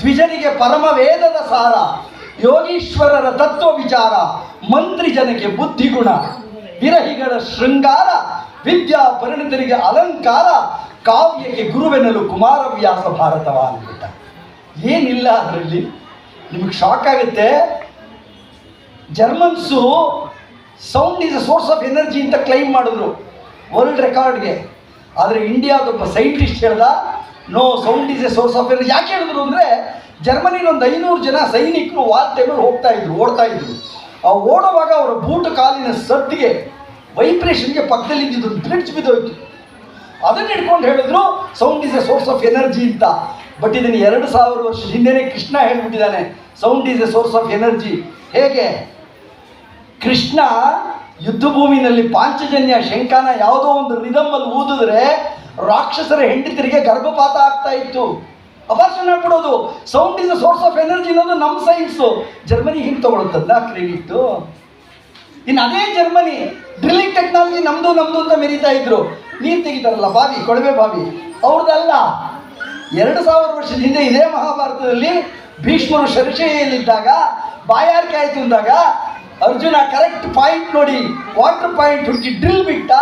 ದ್ವಿಜರಿಗೆ ಪರಮ ವೇದದ ಸಾರ, ಯೋಗೀಶ್ವರರ ತತ್ವ ವಿಚಾರ ಮಂತ್ರಿ ಜನಕ್ಕೆ ಬುದ್ಧಿಗುಣ, ವಿರಹಿಗಳ ಶೃಂಗಾರ, ವಿದ್ಯಾ ಪರಿಣಿತರಿಗೆ ಅಲಂಕಾರ, ಕಾವ್ಯಕ್ಕೆ ಗುರುವೆನಲು ಕುಮಾರವ್ಯಾಸ ಭಾರತವ ಅಂದ್ಬಿಟ್ಟ ಏನಿಲ್ಲ ಅದರಲ್ಲಿ? ನಿಮಗೆ ಶಾಕ್ ಆಗುತ್ತೆ. Germans sound is a source of energy ಅಂತ ಕ್ಲೈಮ್ ಮಾಡಿದ್ರು ವರ್ಲ್ಡ್ ರೆಕಾರ್ಡ್ಗೆ ಆದರೆ ಇಂಡಿಯಾದೊಬ್ಬ ಸೈಂಟಿಸ್ಟ್ ಹೇಳ್ದ no sound is a source of energy ಯಾಕೆ ಹೇಳಿದ್ರು ಅಂದರೆ ಜರ್ಮನಿಲಿ ಒಂದು ಐನೂರು ಜನ ಸೈನಿಕರು ವಾಲ್ ಟೈಮಲ್ಲಿ ಹೋಗ್ತಾ ಇದ್ರು, ಓಡ್ತಾ ಇದ್ರು. ಆ ಓಡುವಾಗ ಅವರ ಬೂಟು ಕಾಲಿನ ಸದ್ದಿಗೆ ವೈಬ್ರೇಷನ್ಗೆ ಪಕ್ಕದಲ್ಲಿ ಇದ್ದಿದ್ದು ಬ್ರಿಡ್ಜ್ ಬಿದ್ದೋಯ್ತು. ಅದನ್ನ ಹಿಡ್ಕೊಂಡು ಹೇಳಿದ್ರು sound is a source of energy ಅಂತ. ಬಟ್ ಇದನ್ನು ಎರಡು ಸಾವಿರ ವರ್ಷ ಹಿಂದೆನೇ Krishna ಹೇಳ್ಬಿಟ್ಟಿದ್ದಾನೆ sound is a source of energy ಹೇಗೆ? ಕೃಷ್ಣ ಯುದ್ಧ ಭೂಮಿನಲ್ಲಿ ಪಾಂಚಜನ್ಯ ಶಂಕಾನ ಯಾವುದೋ ಒಂದು ರಿದಮ್ಮಲ್ಲಿ ಊದಿದ್ರೆ ರಾಕ್ಷಸರ ಹೆಂಡತಿರಿಗೆ ಗರ್ಭಪಾತ ಆಗ್ತಾ ಇತ್ತು. ಅಪರ್ಷಣ ಬಿಡೋದು sound is source of energy ಅನ್ನೋದು ನಮ್ಮ ಸೈನ್ಸು ಜರ್ಮನಿ ಹಿಂಗೆ ತಗೊಳುತ್ತಲ್ಲ ಕ್ರೆಡಿಟ್ ಇನ್ನು ಅದೇ ಜರ್ಮನಿ ಡ್ರಿಲ್ಲಿಂಗ್ ಟೆಕ್ನಾಲಜಿ ನಮ್ಮದು ನಮ್ಮದು ಅಂತ ಮೆರೀತಾ ಇದ್ರು. ನೀರು ತೆಗಿತಾರಲ್ಲ, ಬಾವಿ, ಕೊಳವೆ ಬಾವಿ. ಅವ್ರದ್ದಲ್ಲ, ಎರಡು ಸಾವಿರ ವರ್ಷದ ಹಿಂದೆ ಇದೇ ಮಹಾಭಾರತದಲ್ಲಿ ಭೀಷ್ಮರು ಶರ್ಷೆಯಲ್ಲಿದ್ದಾಗ ಬಾಯಾರಿಕೆ ಆಯಿತು ಅಂದಾಗ, ಅರ್ಜುನ ಕರೆಕ್ಟ್ ಪಾಯಿಂಟ್ ನೋಡಿ ವಾಟರ್ ಪಾಯಿಂಟ್ ಹುಡುಕಿ ಡ್ರಿಲ್ ಬಿಟ್ಟ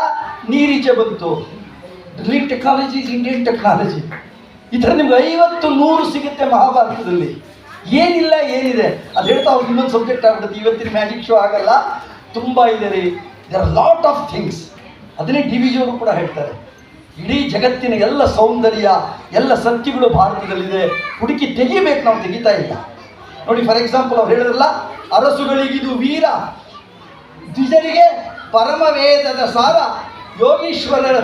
ನೀರೀಚೆ ಬಂತು. Drilling technology is Indian technology ಇದರ ನಿಮ್ಗೆ ಐವತ್ತು ನೂರು ಸಿಗುತ್ತೆ ಮಹಾಭಾರತದಲ್ಲಿ. ಏನಿಲ್ಲ, ಏನಿದೆ. ಅದು ಹೇಳ್ತಾ ಅವ್ರಿಗೆ ಇನ್ನೊಂದು ಸಬ್ಜೆಕ್ಟ್ ಆಗ್ಬಿಡುತ್ತೆ. ಇವತ್ತಿನ ಮ್ಯಾಜಿಕ್ ಶೋ ಆಗಲ್ಲ. ತುಂಬ ಇದೆ ರೀ. ದರ್ ಲಾಟ್ ಆಫ್ ಥಿಂಗ್ಸ್ ಅದನ್ನೇ ಡಿ ವಿ ಜಿಯವರು ಕೂಡ ಹೇಳ್ತಾರೆ. ಇಡೀ ಜಗತ್ತಿನ ಎಲ್ಲ ಸೌಂದರ್ಯ, ಎಲ್ಲ ಸತ್ಯಗಳು ಭಾರತದಲ್ಲಿದೆ. ಹುಡುಕಿ ತೆಗಿಬೇಕು ನಾವು, ತೆಗಿತಾ ಇಲ್ಲ. ನೋಡಿ ಫಾರ್ ಎಕ್ಸಾಂಪಲ್ ಅವ್ರು ಹೇಳಿದ್ರಲ್ಲ, ಅರಸುಗಳಿಗಿದು ವೀರ. ದ್ವಿಜರಿಗೆ ಪರಮವೇದದ ಸಾರ. ಯೋಗೀಶ್ವರರ